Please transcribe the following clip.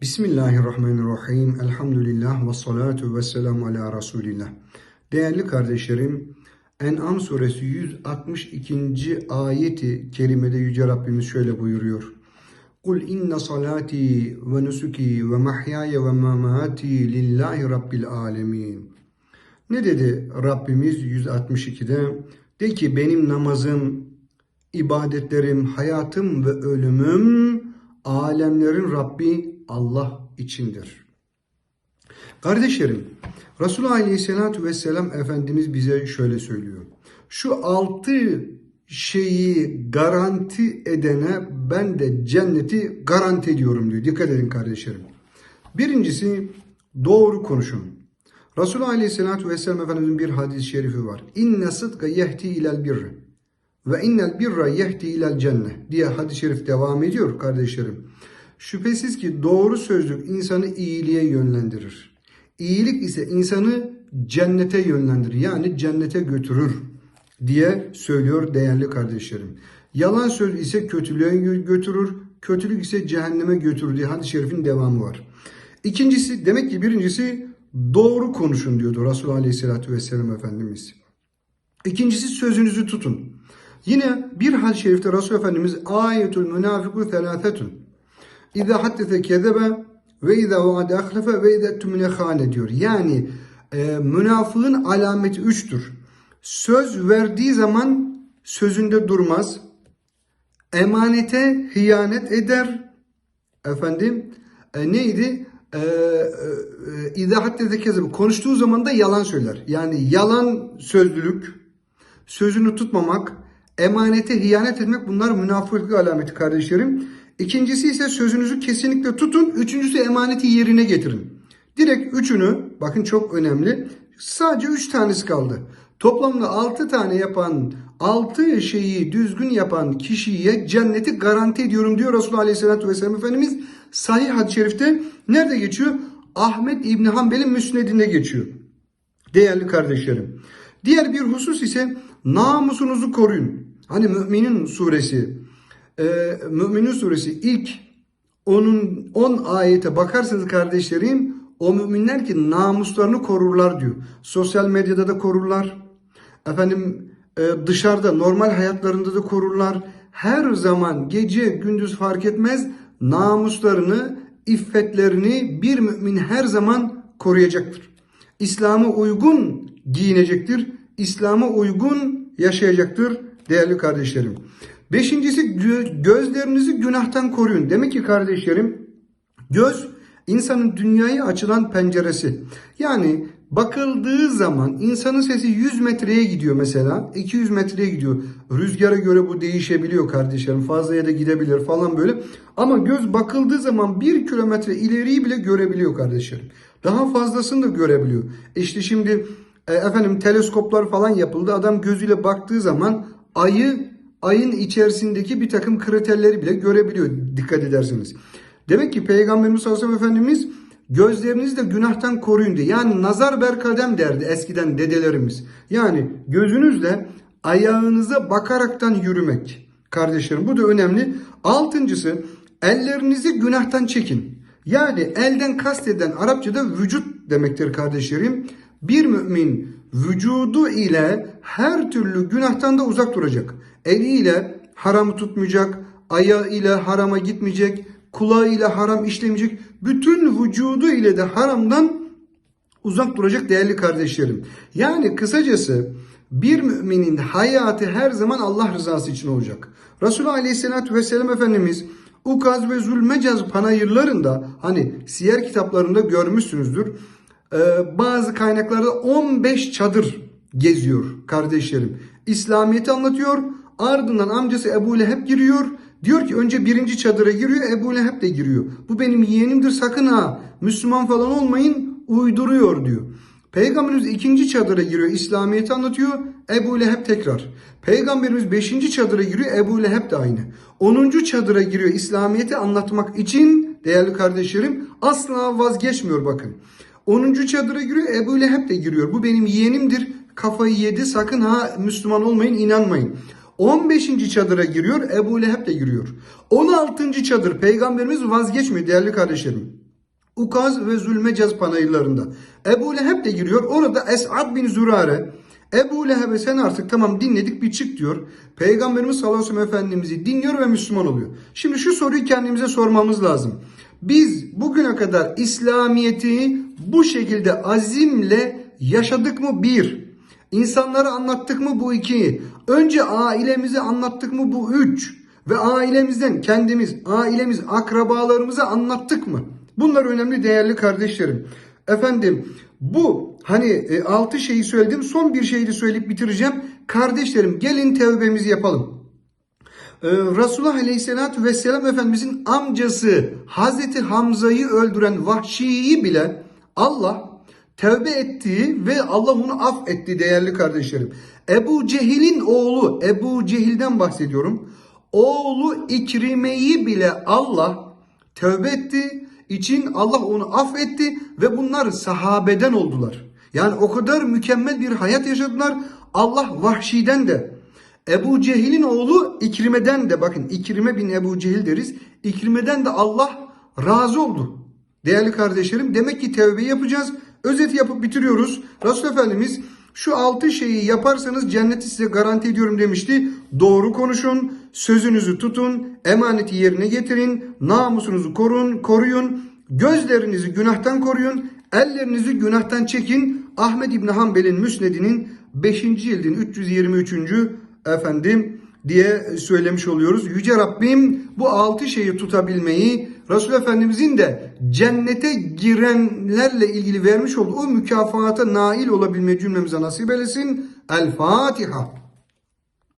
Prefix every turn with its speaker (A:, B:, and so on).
A: Bismillahirrahmanirrahim. Elhamdülillah ve salatu ve selamu ala Resulillah. Değerli kardeşlerim, En'am suresi 162. ayeti kerimede Yüce Rabbimiz şöyle buyuruyor. Kul inne salati ve nusuki ve mahyaya ve mamati lillahi rabbil alemin. Ne dedi Rabbimiz 162'de? De ki benim namazım, ibadetlerim, hayatım ve ölümüm alemlerin Rabbi Allah içindir. Kardeşlerim, Resulullah Aleyhisselatü Vesselam Efendimiz bize şöyle söylüyor. Şu altı şeyi garanti edene ben de cenneti garanti ediyorum diyor. Dikkat edin kardeşlerim. Birincisi doğru konuşun. Resulullah Aleyhisselatü Vesselam Efendimizin bir hadis-i şerifi var. İnne sıdka yehti ilel birri ve innel birra yehdi ilel cennet diye hadis-i şerif devam ediyor kardeşlerim. Şüphesiz ki doğru sözlük insanı iyiliğe yönlendirir. İyilik ise insanı cennete yönlendirir. Yani cennete götürür diye söylüyor değerli kardeşlerim. Yalan söz ise kötülüğe götürür, kötülük ise cehenneme götürür diye hadis-i şerifin devamı var. İkincisi demek ki birincisi doğru konuşun diyordu Resulullah Aleyhisselatü Vesselam Efendimiz. İkincisi sözünüzü tutun. Yine bir hadis-i şerifte Resul Efendimiz ayetul münafiku thelâfetun. İzâ haddese kezebe ve izâ vaade ahlefe ve izâ tümüne hâne diyor. Yani e, münafığın alameti üçtür. Söz verdiği zaman sözünde durmaz. Emanete hıyanet eder. Efendim e, neydi? E, e, İzâ haddese kezebe. Konuştuğu zaman da yalan söyler. Yani yalan sözlülük, sözünü tutmamak, emanete hiyanet etmek bunlar münafıklık alameti kardeşlerim. İkincisi ise sözünüzü kesinlikle tutun. Üçüncüsü emaneti yerine getirin. Direkt üçünü bakın çok önemli. Sadece üç tanesi kaldı. Toplamda altı tane yapan, altı şeyi düzgün yapan kişiye cenneti garanti ediyorum diyor Resulullah Aleyhisselatü Vesselam Efendimiz. Sahih hadis-i şerifte nerede geçiyor? Ahmet İbni Hanbel'in müsnedinde geçiyor. Değerli kardeşlerim. Diğer bir husus ise namusunuzu koruyun. Hani Müminin suresi, e, suresi ilk 10'un 10 ayete bakarsanız kardeşlerim o müminler ki namuslarını korurlar diyor. Sosyal medyada da korurlar. Efendim e, dışarıda normal hayatlarında da korurlar. Her zaman gece gündüz fark etmez namuslarını, iffetlerini bir mümin her zaman koruyacaktır. İslam'a uygun giyinecektir. İslam'a uygun yaşayacaktır değerli kardeşlerim. Beşincisi gözlerinizi günahtan koruyun. Demek ki kardeşlerim göz insanın dünyaya açılan penceresi. Yani bakıldığı zaman insanın sesi 100 metreye gidiyor mesela. 200 metreye gidiyor. Rüzgara göre bu değişebiliyor kardeşlerim. Fazlaya da gidebilir falan böyle. Ama göz bakıldığı zaman 1 kilometre ileriyi bile görebiliyor kardeşlerim. Daha fazlasını da görebiliyor. İşte şimdi e, efendim teleskoplar falan yapıldı. Adam gözüyle baktığı zaman ayı ayın içerisindeki bir takım kriterleri bile görebiliyor dikkat ederseniz. Demek ki Peygamberimiz sallallahu aleyhi Efendimiz gözlerinizi de günahtan koruyun diye. Yani nazar berkadem derdi eskiden dedelerimiz. Yani gözünüzle ayağınıza bakaraktan yürümek. Kardeşlerim bu da önemli. Altıncısı ellerinizi günahtan çekin. Yani elden kasteden Arapçada vücut demektir kardeşlerim. Bir mümin vücudu ile her türlü günahtan da uzak duracak. Eliyle haramı tutmayacak, ayağı ile harama gitmeyecek, kulağı ile haram işlemeyecek. Bütün vücudu ile de haramdan uzak duracak değerli kardeşlerim. Yani kısacası bir müminin hayatı her zaman Allah rızası için olacak. Resulullah Aleyhisselatü Vesselam Efendimiz Ukaz ve Zulmecaz panayırlarında hani siyer kitaplarında görmüşsünüzdür. Ee, bazı kaynaklarda 15 çadır geziyor kardeşlerim. İslamiyet'i anlatıyor. Ardından amcası Ebu Leheb giriyor. Diyor ki önce birinci çadıra giriyor Ebu Leheb de giriyor. Bu benim yeğenimdir sakın ha Müslüman falan olmayın uyduruyor diyor. Peygamberimiz ikinci çadıra giriyor İslamiyet'i anlatıyor Ebu Leheb tekrar. Peygamberimiz beşinci çadıra giriyor Ebu Leheb de aynı. Onuncu çadıra giriyor İslamiyet'i anlatmak için değerli kardeşlerim asla vazgeçmiyor bakın. 10. çadıra giriyor Ebu Leheb de giriyor. Bu benim yeğenimdir. Kafayı yedi sakın ha Müslüman olmayın inanmayın. 15. çadıra giriyor Ebu Leheb de giriyor. 16. çadır peygamberimiz vazgeçmiyor değerli kardeşlerim. Ukaz ve Zülmecaz panayırlarında. Ebu Leheb de giriyor. Orada Es'ad bin Zürare Ebu Leheb'e sen artık tamam dinledik bir çık diyor. Peygamberimiz sallallahu aleyhi ve sellem Efendimiz'i dinliyor ve Müslüman oluyor. Şimdi şu soruyu kendimize sormamız lazım. Biz bugüne kadar İslamiyet'i bu şekilde azimle yaşadık mı? Bir. İnsanlara anlattık mı? Bu iki. Önce ailemize anlattık mı? Bu üç. Ve ailemizden kendimiz, ailemiz, akrabalarımıza anlattık mı? Bunlar önemli değerli kardeşlerim. Efendim bu hani e, altı şeyi söyledim. Son bir şeyi söyleyip bitireceğim. Kardeşlerim gelin tevbemizi yapalım. Ee, Resulullah Aleyhisselatü Vesselam Efendimizin amcası Hazreti Hamza'yı öldüren Vahşi'yi bile Allah tevbe ettiği ve Allah onu affetti değerli kardeşlerim. Ebu Cehil'in oğlu Ebu Cehil'den bahsediyorum. Oğlu İkrime'yi bile Allah tövbe etti için Allah onu affetti ve bunlar sahabeden oldular. Yani o kadar mükemmel bir hayat yaşadılar. Allah Vahşi'den de Ebu Cehil'in oğlu İkrime'den de bakın İkrime bin Ebu Cehil deriz. İkrime'den de Allah razı oldu. Değerli kardeşlerim demek ki tevbe yapacağız. Özet yapıp bitiriyoruz. Resul Efendimiz şu altı şeyi yaparsanız cenneti size garanti ediyorum demişti. Doğru konuşun, sözünüzü tutun, emaneti yerine getirin, namusunuzu korun, koruyun, gözlerinizi günahtan koruyun, ellerinizi günahtan çekin. Ahmet İbni Hanbel'in Müsned'inin 5. cildin 323. efendim diye söylemiş oluyoruz. Yüce Rabbim bu altı şeyi tutabilmeyi Resul Efendimizin de cennete girenlerle ilgili vermiş olduğu o mükafata nail olabilmeyi cümlemize nasip eylesin. El Fatiha.